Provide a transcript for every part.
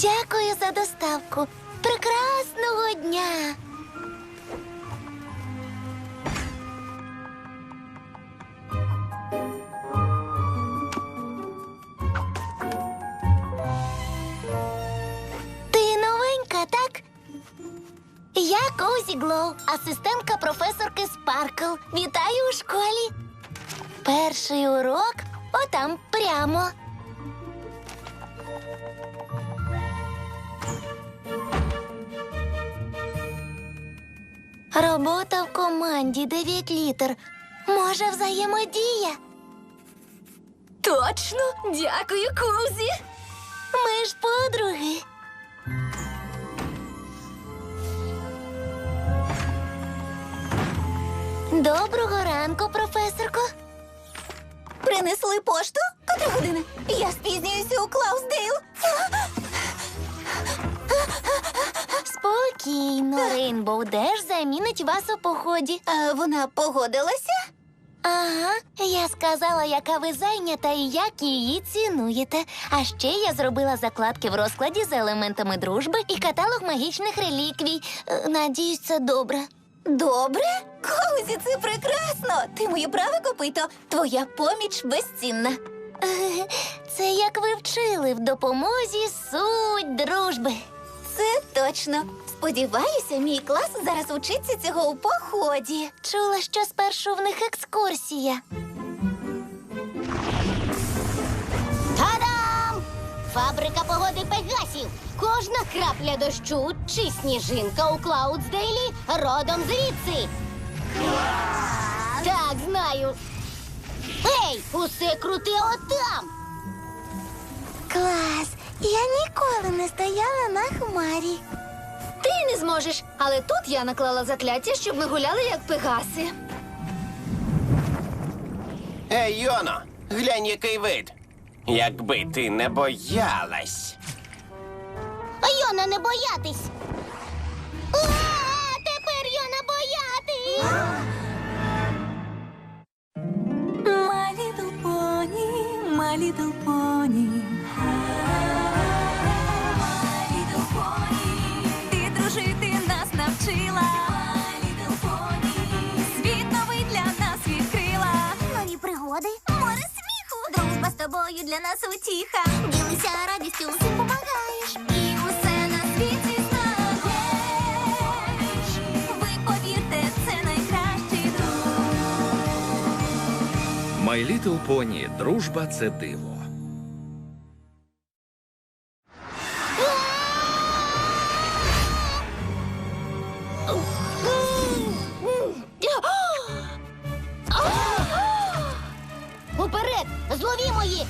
Дякую за доставку. Прекрасного дня. Я Коузі Глоу, асистентка професорки Спаркл. Вітаю у школі. Перший урок отам прямо. Робота в команді 9 літер. Може, взаємодія? Точно, дякую, Кузі. Ми ж подруги. Доброго ранку, професорко. Принесли пошту? Котра година? Я спізнююся у Клаусдейл. Спокійно, Рейнбоу Деш замінить вас у поході. А вона погодилася? Ага, я сказала, яка ви зайнята і як її цінуєте. А ще я зробила закладки в розкладі з елементами дружби і каталог магічних реліквій. Е, Надіюсь, це добре. Добре? Коузі, це прекрасно. Ти моє праве копито. Твоя поміч безцінна. Це як ви вчили в допомозі суть дружби. Це точно. Сподіваюся, мій клас зараз учиться цього у поході. Чула, що спершу в них екскурсія. Та-дам! Фабрика погоди Пегасів. Кожна крапля дощу чи сніжинка у Клаудсдейлі родом звідси. Так, знаю. Ей, усе крути отам. Клас! Я ніколи не стояла на хмарі. Ти не зможеш, але тут я наклала закляття, щоб ми гуляли як пегаси. Ей, Йоно, глянь, який вид. Якби ти не боялась. Йона, не боятись. А, тепер Йона боятись. My little pony, my little pony. My little pony. Ти дружити нас навчила. My little pony. Світ новий для нас відкрила. Нові пригоди. Море сміху. Дружба з тобою для нас утіха. Ділися радістю, усім помагаєш. My Little Pony. Дружба це диво. Уперед! Зловімо їх!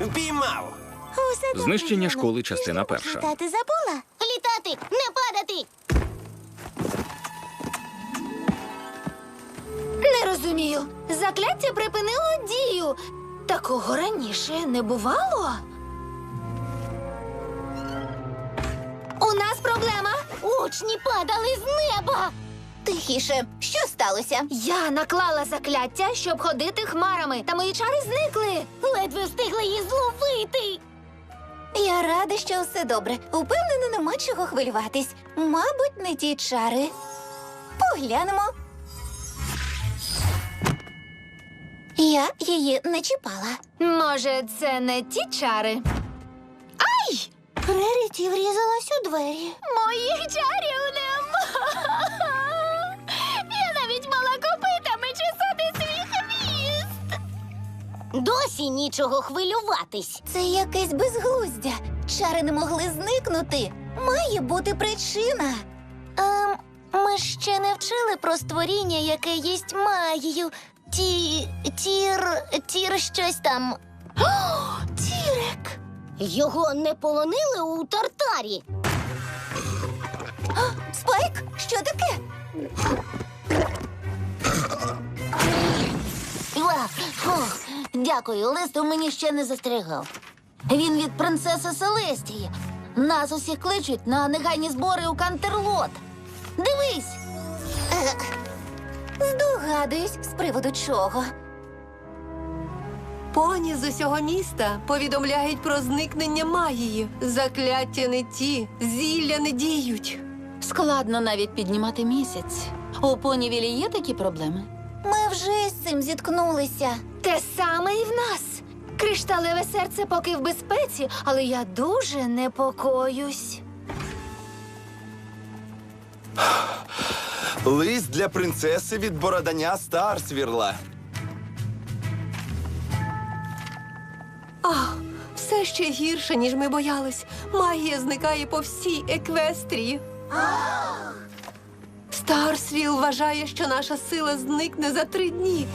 Впіймав. Усе Знищення школи, частина перша. Літати забула? Літати, не падати! Не розумію. Закляття припинило дію. Такого раніше не бувало. У нас проблема. Учні падали з неба! Тихіше, що сталося? Я наклала закляття, щоб ходити хмарами, та мої чари зникли. Ледве встигли її зловити! Я рада, що все добре. Упевнена, нема чого хвилюватись. Мабуть, не ті чари. Поглянемо. Я її не чіпала. Може, це не ті чари? Ай! Реріті врізалась у двері. Моїх чарів Досі нічого хвилюватись. Це якесь безглуздя. Чари не могли зникнути. Має бути причина. Ем, ми ще не вчили про створіння, яке їсть магію. Ті. тір. тір щось там. О, тірек! Його не полонили у тартарі. Спайк, що таке? Ва, фух, Дякую, лист у мені ще не застерігав. Він від принцеси Селестії. Нас усіх кличуть на негайні збори у Кантерлот. Дивись. Здогадуюсь, з приводу чого. Поні з усього міста повідомляють про зникнення магії. Закляття не ті, зілля не діють. Складно навіть піднімати місяць. У понівілі є такі проблеми? Ми вже з цим зіткнулися. Те саме і в нас. Кришталеве серце поки в безпеці, але я дуже непокоюсь. Лист для принцеси від бородання Старсвірла. Ах, все ще гірше, ніж ми боялись. Магія зникає по всій еквестрії. Старсвіл вважає, що наша сила зникне за три дні.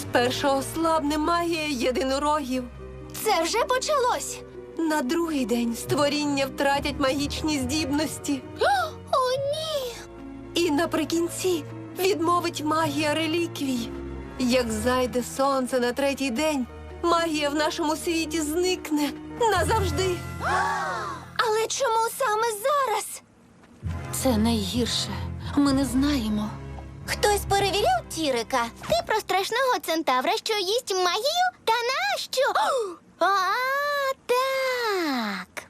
Спершу ослабне магія єдинорогів. Це вже почалось. На другий день створіння втратять магічні здібності. О, ні. І наприкінці відмовить магія реліквій. Як зайде сонце на третій день, магія в нашому світі зникне назавжди. Але чому саме зараз? Це найгірше. Ми не знаємо. Хтось перевіряв Тірика? Ти про страшного центавра, що їсть магію? Та нащо? А, так.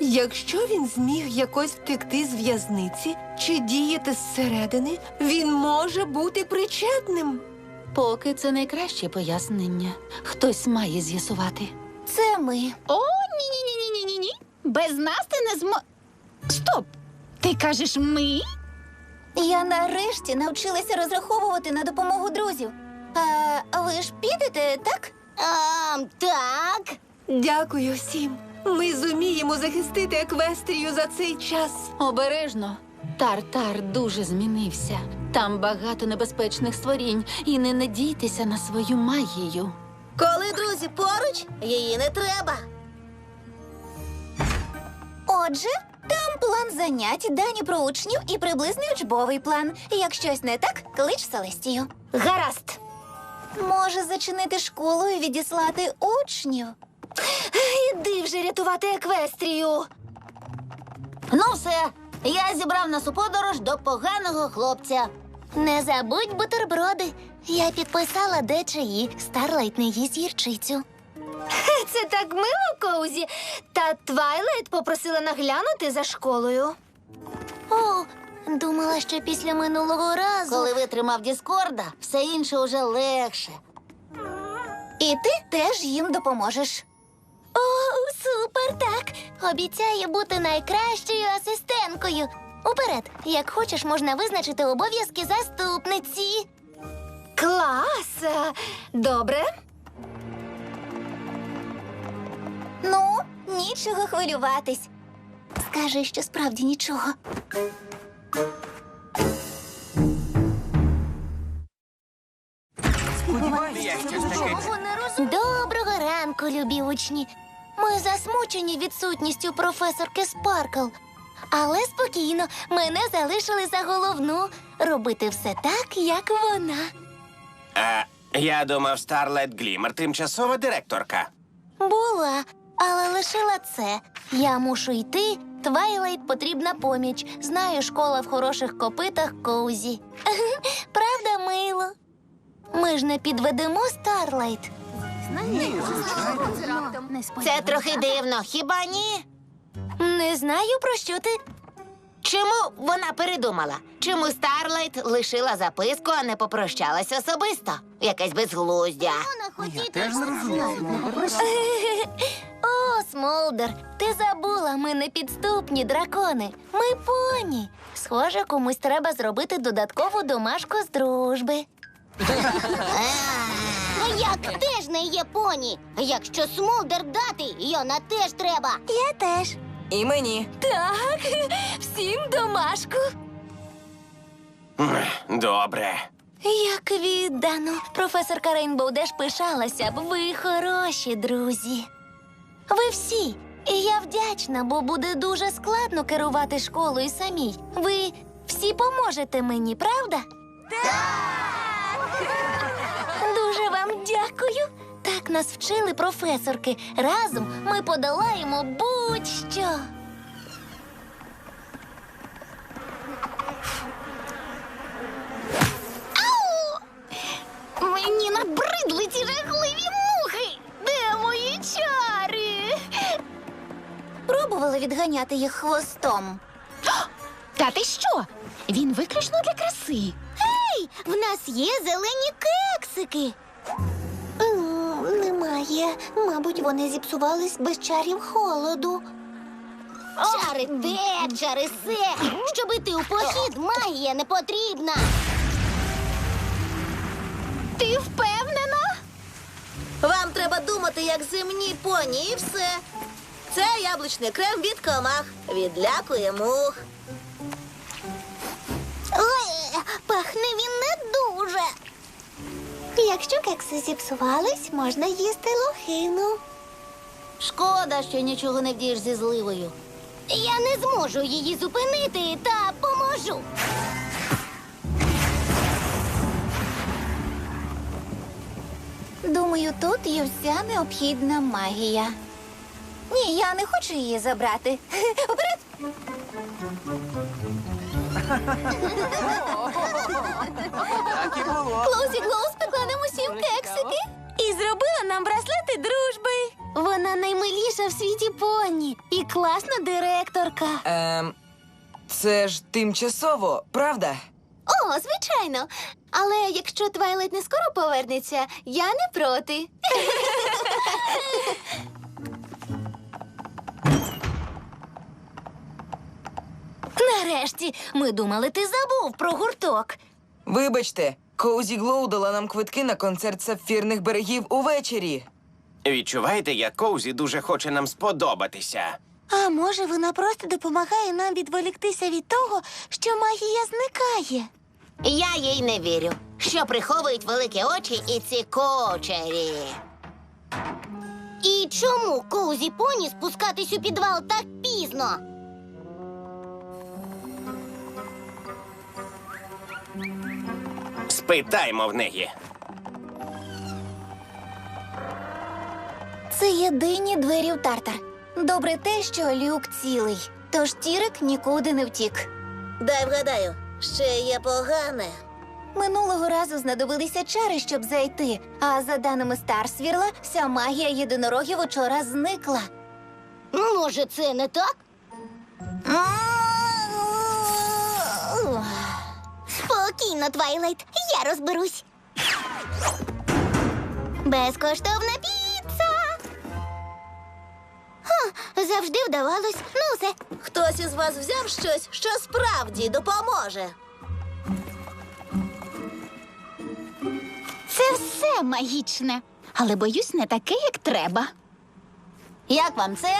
Якщо він зміг якось втекти з в'язниці чи діяти зсередини, він може бути причетним. Поки це найкраще пояснення. Хтось має з'ясувати. Це ми. О, ні, ні, ні, ні, ні, ні. Без нас ти не змо. Стоп! Ти кажеш ми? Я нарешті навчилася розраховувати на допомогу друзів. А ви ж підете, так? А, так. Дякую всім. Ми зуміємо захистити еквестрію за цей час. Обережно. Тартар дуже змінився. Там багато небезпечних створінь, і не надійтеся на свою магію. Коли друзі поруч, її не треба. Отже, там план занять, дані про учнів і приблизний учбовий план. Як щось не так, клич Селестію. Гаразд. Може зачинити школу і відіслати учнів. Іди вже рятувати еквестрію. Ну, все, я зібрав нас у подорож до поганого хлопця. Не забудь бутерброди. Я підписала де чиї. Старлайт не їсть гірчицю. Це так мило, Коузі. Та Твайлайт попросила наглянути за школою. О, думала, що після минулого разу. Коли витримав Діскорда, все інше уже легше. І ти теж їм допоможеш. О, супер, так. Обіцяю бути найкращою асистенткою. Уперед, як хочеш, можна визначити обов'язки заступниці. Клас! Добре. Нічого хвилюватись. Скажи, що справді нічого. Доброго ранку, любі учні. Ми засмучені відсутністю професорки Спаркл. Але спокійно, мене залишили за головну робити все так, як вона. А, я думав, Старлайт Глімер тимчасова директорка. Була, але лишила це. Я мушу йти. Твайлайт потрібна поміч. Знаю, школа в хороших копитах Коузі. Правда, мило? Ми ж не підведемо Старлайт. Це трохи дивно, хіба ні? Не знаю, про що ти. Чому вона передумала? Чому Старлайт лишила записку, а не попрощалась особисто? Якесь безглуздя. О, Смолдер, ти забула, ми не підступні дракони. Ми поні. Схоже, комусь треба зробити додаткову домашку з дружби. А як теж не є поні? Якщо смолдер дати, Йона теж треба. Я теж. І мені. Так, всім домашку. Добре. Як віддано. Професорка Рейнбоу Деш пишалася б. Ви хороші друзі. Ви всі. І я вдячна, бо буде дуже складно керувати школою самій. Ви всі поможете мені, правда? Так! Дуже вам дякую. як нас вчили професорки. Разом ми подолаємо будь-що. Мені набридли ці жахливі мухи. Де мої чари? Пробували відганяти їх хвостом. Та ти що? Він виключно для краси. Гей, в нас є зелені кексики. Немає. Мабуть, вони зіпсувались без чарів холоду. Чари те, чари се. Щоб іти у похід, магія не потрібна. Ти впевнена? Вам треба думати, як земні поні, і все. Це яблучний крем від комах. Відлякує мух. Ой, пахне він не дуже. Якщо кекси зіпсувались, можна їсти лохину. Шкода, що нічого не вдієш зі зливою. Я не зможу її зупинити та поможу. Думаю, тут є вся необхідна магія. Ні, я не хочу її забрати. Вперед! Клоузі Глоус пекла нам усім кексики і зробила нам браслети дружби. Вона наймиліша в світі поні і класна директорка. Ем, це ж тимчасово, правда? О, звичайно. Але якщо Твайлайт не скоро повернеться, я не проти. Нарешті ми думали, ти забув про гурток. Вибачте, Коузі Глоу дала нам квитки на концерт сапфірних берегів увечері. Відчуваєте, як Коузі дуже хоче нам сподобатися. А може, вона просто допомагає нам відволіктися від того, що магія зникає. Я їй не вірю, що приховують великі очі і ці кочері. І чому Коузі Поні спускатись у підвал так пізно? Спитаймо в неї. Це єдині двері в тартар. Добре те, що люк цілий, тож Тірик нікуди не втік. Дай вгадаю, ще є погане. Минулого разу знадобилися чари, щоб зайти. А за даними Старсвірла, вся магія єдинорогів учора зникла. Може, це не так? Спокійно, Твайлайт, я розберусь. Безкоштовна піца. Ха, завжди вдавалось. Ну, все. Хтось із вас взяв щось, що справді допоможе. Це все магічне, але боюсь, не таке, як треба. Як вам це?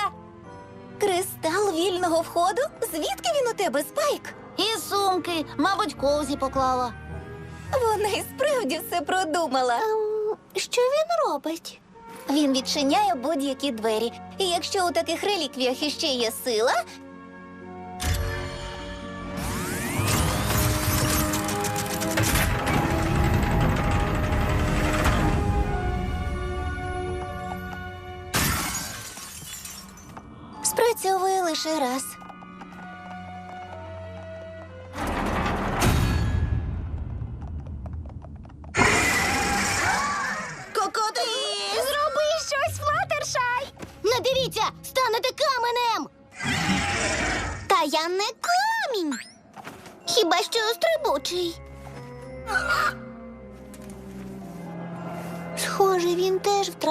Кристал вільного входу? Звідки він у тебе, Спайк? І сумки, мабуть, ковзі поклала. Вона і справді все продумала. Ем, що він робить? Він відчиняє будь-які двері. І якщо у таких реліквіях іще є сила. Спрацьовує лише раз.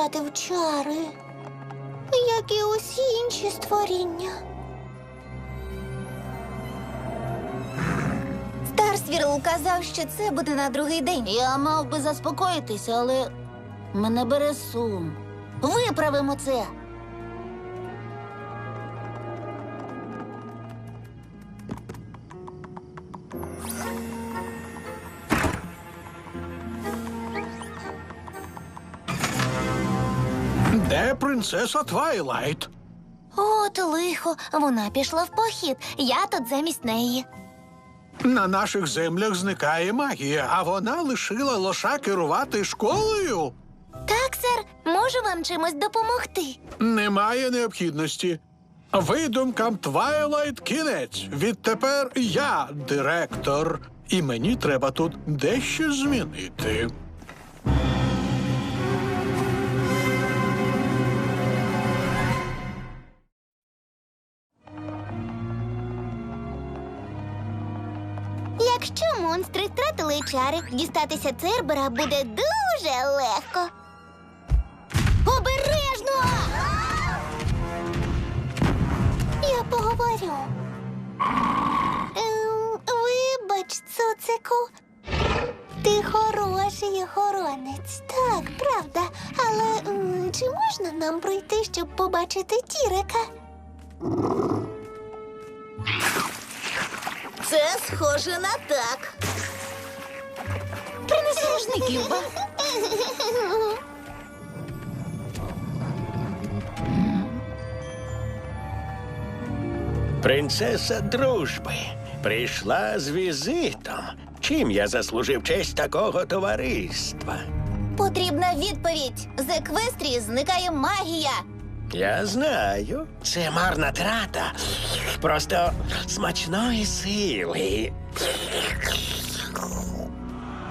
Втратив чари, як і усі інші створіння. Старсвірл казав, що це буде на другий день. Я мав би заспокоїтися, але мене бере сум. Виправимо це. Принцеса Твайлайт? От лихо, вона пішла в похід. Я тут замість неї. На наших землях зникає магія, а вона лишила лоша керувати школою. Так, сер, можу вам чимось допомогти? Немає необхідності. Видумкам Твайлайт кінець. Відтепер я директор, і мені треба тут дещо змінити. Втратили чари, дістатися Цербера буде дуже легко. Обережно! Я поговорю. Ем, вибач, цуцику. Ти хороший охоронець. Так, правда. Але чи можна нам пройти, щоб побачити Тірика? Це схоже на так. Принеси Люба. Принцеса дружби прийшла з візитом. Чим я заслужив честь такого товариства? Потрібна відповідь. З еквестрії зникає магія. Я знаю, це марна трата. Просто смачної сили.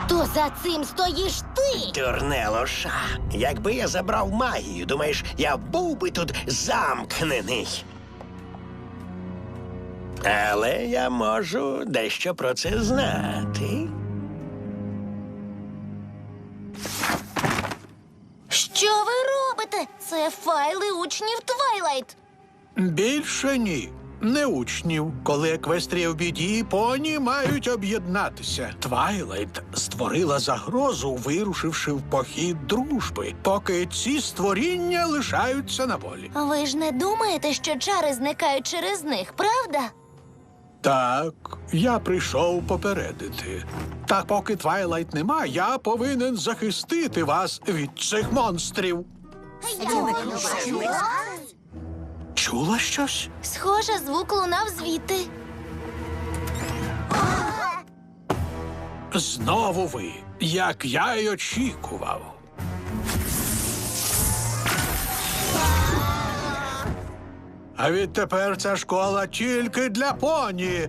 То за цим стоїш ти. Дурне лоша. Якби я забрав магію, думаєш, я був би тут замкнений. Але я можу дещо про це знати. Що ви робите? Це файли учнів Твайлайт. Більше ні. Не учнів. Коли еквестрія в біді, поні мають об'єднатися. Твайлайт створила загрозу, вирушивши в похід дружби, поки ці створіння лишаються на волі. Ви ж не думаєте, що чари зникають через них, правда? Так, я прийшов попередити. Та поки Твайлайт нема, я повинен захистити вас від цих монстрів. Чула щось? Схоже, звук лунав звідти. Знову ви, як я й очікував. А відтепер ця школа тільки для поні,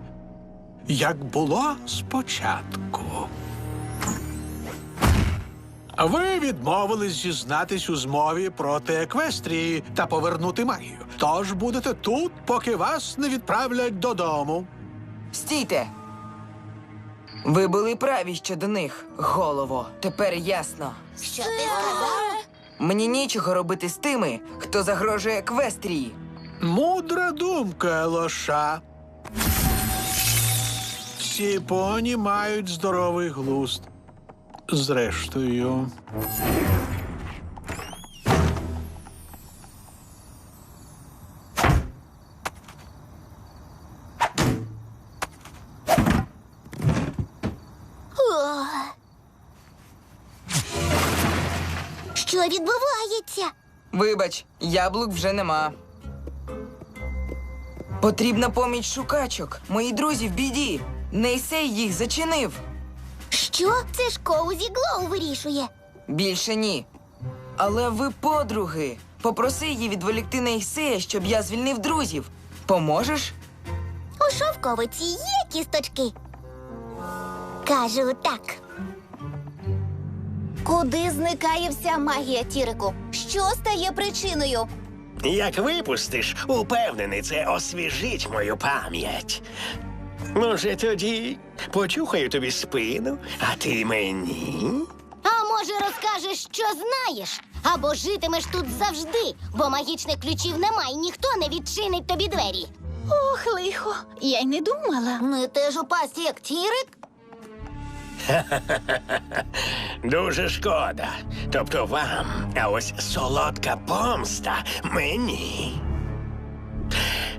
як було спочатку. Ви відмовились зізнатись у змові проти еквестрії та повернути магію. Тож будете тут, поки вас не відправлять додому. Стійте! Ви були праві щодо них, голово. Тепер ясно. Що ти сказав? Мені нічого робити з тими, хто загрожує Еквестрії. Мудра думка, лоша. Всі поні мають здоровий глузд. Зрештою. Що відбувається? Вибач, яблук вже нема. Потрібна поміч шукачок. Мої друзі в біді. Нейсей їх зачинив. Що? Це ж Коузі Глоу вирішує. Більше ні. Але ви подруги. Попроси її відволікти Нейсея, щоб я звільнив друзів. Поможеш? У шовковиці є кісточки. Кажу так. Куди зникає вся магія Тірику? Що стає причиною? Як випустиш, упевнений, це освіжить мою пам'ять. Може, тоді почухаю тобі спину, а ти мені? А може розкажеш, що знаєш? Або житимеш тут завжди, бо магічних ключів немає, і ніхто не відчинить тобі двері. Ох, лихо, я й не думала. Ми теж у пасті, як Тірик. Дуже шкода. Тобто вам, а ось солодка помста мені.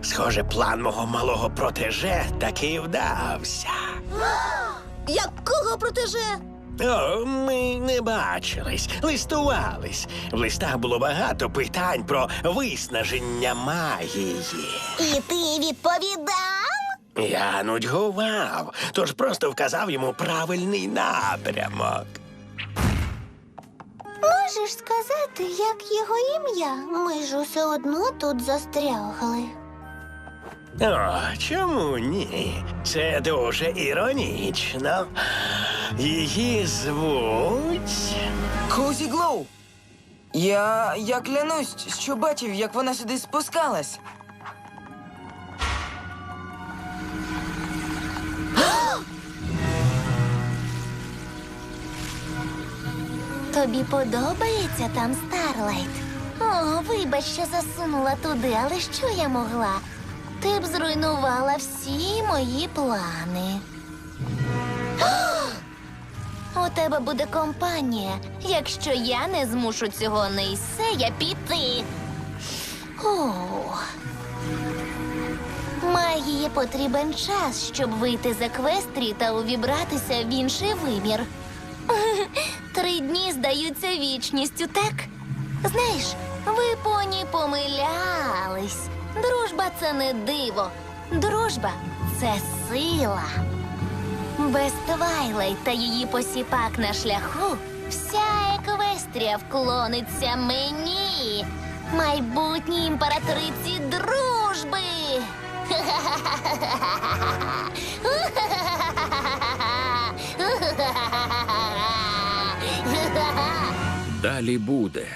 Схоже, план мого малого протеже таки вдався. Якого протеже? О, ми не бачились, листувались. В листах було багато питань про виснаження магії. І ти відповідав? Я нудьгував, тож просто вказав йому правильний напрямок. можеш сказати, як його ім'я? Ми ж усе одно тут застрягли. О, чому ні? Це дуже іронічно. Її звуть. Коузі Глоу. Я, я клянусь, що бачив, як вона сюди спускалась. Тобі подобається там Старлайт? О, вибач, що засунула туди, але що я могла? Ти б зруйнувала всі мої плани. У тебе буде компанія, якщо я не змушу цього Нейсея піти. О. Магії потрібен час, щоб вийти з еквестрії та увібратися в інший вимір. Три дні здаються вічністю, так? Знаєш, ви поні помилялись. Дружба це не диво. Дружба це сила. Без Твайлайт та її посіпак на шляху вся еквестрія вклониться мені, майбутній імператриці дружби. Далі буде.